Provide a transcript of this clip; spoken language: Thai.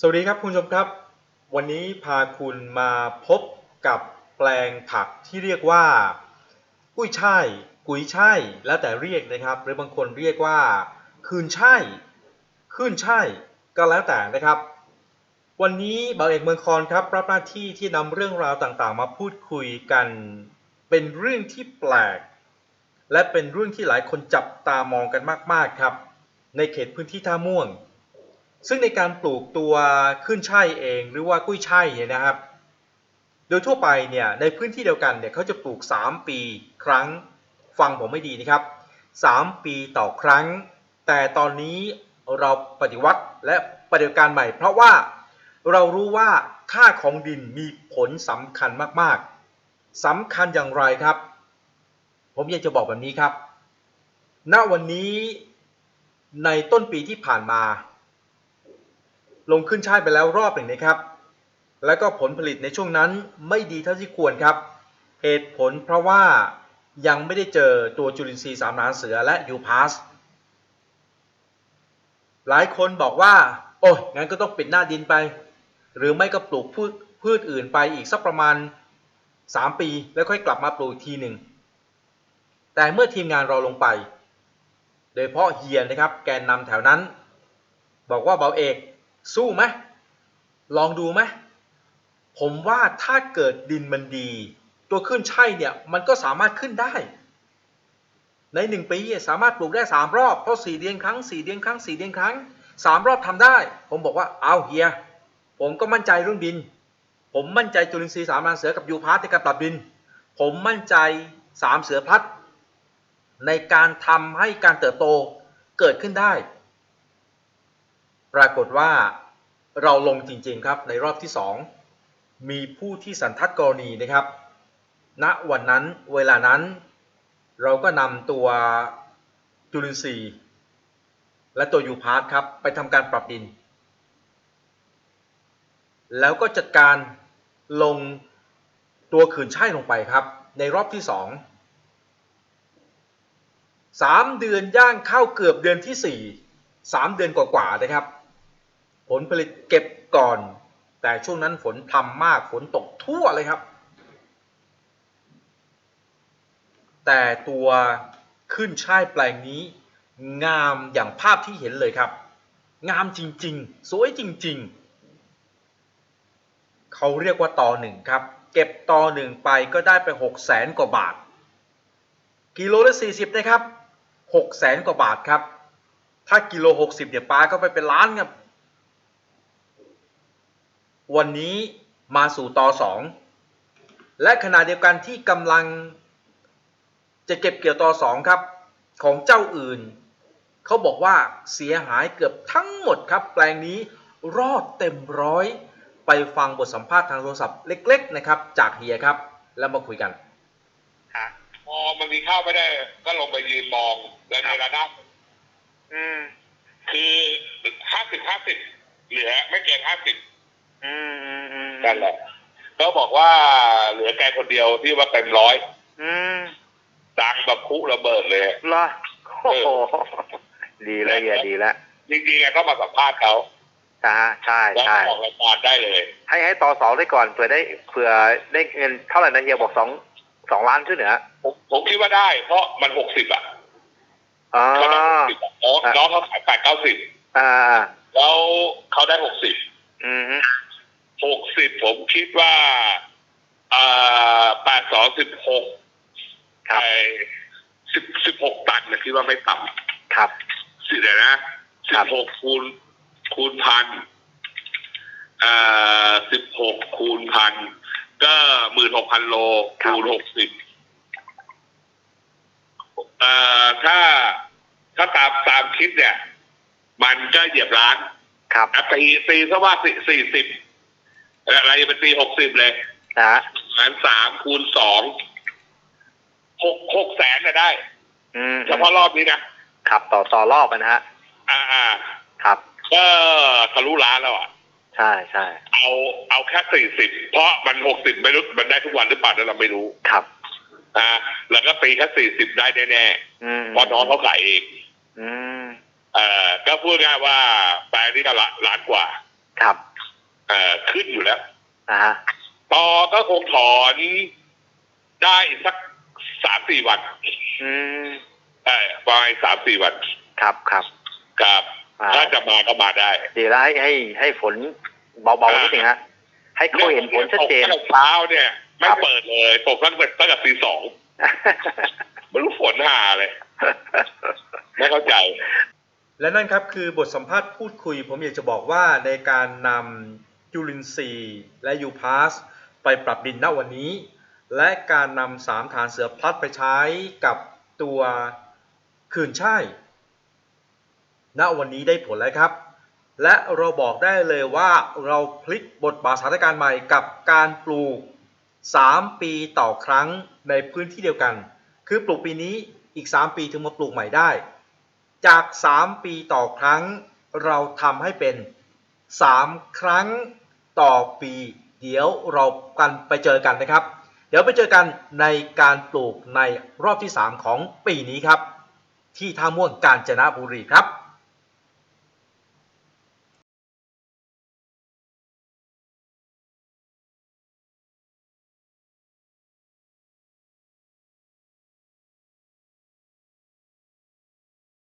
สวัสดีครับคุณผู้ชมครับ วันนี้พาคุณมาพบกับแปลงผักที่เรียกว่ากุ้ยช่ายกุยช่ายแล้วแต่เรียกนะครับ หรือบางคนเรียกว่าคืนช่ายขึ้นช่ายก็แล้วแต่นะครับ วันนี้บ่าวเอกเมืองคอนครับ รับหน้าที่ที่นำเรื่องราวต่างๆ มาพูดคุยกัน เป็นเรื่องที่แปลก และเป็นเรื่องที่หลายคนจับตามองกันมากๆครับ ในเขตพื้นที่ท่าม่วง ซึ่งในการปลูกตัวขึ้นช่ายเองหรือว่ากุ้ยช่ายเนี่ยนะครับ โดยทั่วไปเนี่ยในพื้นที่เดียวกันเนี่ยเขาจะปลูก 3 ปีครั้งฟังผมไม่ดีนะครับ 3 ปีต่อครั้ง แต่ตอนนี้เราปฏิวัติและปฏิบัติการใหม่ เพราะว่าเรารู้ว่าค่าของดินมีผลสำคัญมากๆสำคัญอย่างไรครับ ผมอยากจะบอกแบบนี้ครับ ณวันนี้ในต้นปีที่ผ่านมา ลงขึ้นช่ายไปแล้วรอบหนึ่งนะครับ แล้วก็ผลผลิตในช่วงนั้นไม่ดีเท่าที่ควรครับ เหตุผลเพราะว่ายังไม่ได้เจอตัวจุลินทรีย์สามหนานเสือและยูพาสหลายคนบอกว่า โอ้ยงั้นก็ต้องปิดหน้าดินไป หรือไม่ก็ปลูกพืชพืชอื่นไปอีกสักประมาณ 3 ปีแล้วค่อยกลับมาปลูกทีหนึ่ง แต่เมื่อทีมงานเราลงไป โดยเฉพาะเฮียนะครับแกนนำแถวนั้น บอกว่าเบาเอก สู้ไหมลองดูไหมผมว่าถ้าเกิดดินมันดี ตัวขึ้นใช่เนี่ยมันก็สามารถขึ้นได้ ในหนึ่งปีสามารถปลูกได้สามรอบเพราะสี่เดือนครั้งสี่เดือนครั้งสี่เดือนครั้งสามรอบทำได้ ผมบอกว่าเอาเฮีย ผมก็มั่นใจเรื่องดิน ผมมั่นใจจุลินทรีย์สามนางเสือกับยูพาร์ตในการปรับดิน ผมมั่นใจสามเสือพัดในการทำให้การเติบโตเกิดขึ้นได้ รากฏว่าเราลงจริงๆครับในรอบที่ 2 มีผู้ที่สันทัดกรณีนะครับณวันนั้นเวลานั้น เราก็นำตัวจุลินทรีย์และตัวยูพาร์ตครับไปทำการปรับดิน แล้วก็จัดการลงตัวขืนช่ายลงไปครับ ในรอบที่ 2 3 เดือนย่างเข้าเกือบเดือนที่ 4 3 เดือนกว่าๆนะครับ ผลผลิตเก็บก่อน แต่ช่วงนั้นฝนพรำมากฝนตกทั่วเลยครับ แต่ตัวขึ้นช่ายแปลงนี้ งามอย่างภาพที่เห็นเลยครับ งามจริงๆ สวยจริงๆ เขาเรียกว่าต่อหนึ่งครับ เก็บต่อหนึ่งไปก็ได้ไปหกแสนกว่าบาท กิโลละสี่สิบนะครับหกแสนกว่าบาทครับ ถ้ากิโลหกสิบเนี่ยปลาก็ไปเป็นล้านครับ วันนี้มาสู่ต่อสองและขณะเดียวกันที่กำลังจะเก็บเกี่ยวต่อสองครับ ของเจ้าอื่น เขาบอกว่าเสียหายเกือบทั้งหมดครับ แปลงนี้รอดเต็มร้อย ไปฟังบทสัมภาษณ์ทางโทรศัพท์เล็ก ๆ นะครับ จากเฮียครับ แล้วมาคุยกันฮะพอมันมีข้าวไม่ได้ ก็ลงไปยืนมองแล้วในระดับอืม คือห้าสิบห้าสิบเหลือไม่เกินห้าสิบ อืมอืมอืมนั่นแหละ ก็บอกว่าเหลือแกคนเดียวที่ว่าเต็มร้อยอืมดังแบบคุระเบิดเลย เหรอโอ้โหดีแล้วเฮียดีแล้วจริงๆอะก็มาสัมภาษณ์เขานะฮะใช่แล้วใช่ออกรายการได้เลย ให้ให้ต่อสองได้ก่อนเผื่อได้เผื่อได้เงินเท่าไหร่นะเฮียบอกสองสองล้านขึ้นเหรอผมผมคิดว่าได้ เพราะมันหกสิบอะอ๋อเขาได้หกสิบอ๋อน้องเขาขายแปดเก้าสิบอ่า แล้วเขาได้หกสิบอืมหกสิบ ผมคิดว่าอ่าแปดสองสิบหกครับไอ้สิบสิบหกตันนะคิดว่าไม่ต่ครับำสิเดี๋ยวนะคสิรับบหกคูณคูณพันอ่าสิบหกคูณพันก็หมื่นหกพันโลคูณหกสิบอ่าถ้าถ้าตามตามคิดเนี่ย มันก็เหยียบล้าน ครับอะตีตีซะว่าสี่สี่สิบ อะไรเป็นตีหกสิบเลยนะฮะหารสามคูณสองหกหกแสนจะได้ อืมเฉพาะรอบนี้นะครับต่อต่อรอบอะนะฮะอ่าอ่าครับ ก็ทะลุล้านแล้วอะ ใช่ใช่เอาเอาแค่สี่สิบเพราะมันหกสิบไม่รู้มันได้ทุกวันหรือเปล่านั่นเราไม่รู้ครับอ่าแล้วก็ตีแค่สี่สิบได้แน่อืมๆเพราะน้องเขาขายเองอืมเอ่อก็พูดง่ายว่าแปลงนี้ก็ละล้านกว่า ครับเอ่อขึ้นอยู่แล้วอ่าฮะต่อก็คงถอนได้สักสามสี่วัน อืมเออประมาณสามสี่วัน ครับครับกับอ่าถ้าจะมาก็มาได้ดีแล้วให้ให้ให้ฝนเบาๆนิดนึงฮะให้เขาเห็นผลชัดเจนตกตั้งแต่เช้าเนี่ย ไม่ครับเปิดเลยตกตั้งแต่ตั้งแต่ตีสองไม่รู้ฝนหาเลยไม่เข้าใจ และนั่นครับคือบทสัมภาษณ์พูดคุย ผมอยากจะบอกว่าในการนำ จุลินทรีย์และยูพาสไปปรับดินณวันนี้ และการนำสามฐานเสือพลัดไปใช้กับตัวคืนช่ายณวันนี้ได้ผลแล้วครับ และเราบอกได้เลยว่าเราพลิกบทบาทสถานการณ์ใหม่กับการปลูก 3 ปีต่อครั้งในพื้นที่เดียวกัน คือปลูกปีนี้อีก 3 ปีถึงมาปลูกใหม่ได้ จาก 3 ปีต่อครั้งเราทำให้เป็น 3 ครั้งต่อปี เดี๋ยวเรากันไปเจอกันนะครับ เดี๋ยวไปเจอกันในการปลูกในรอบที่ 3 ของปีนี้ครับ ที่ท่าม่วงกาญจนบุรีครับ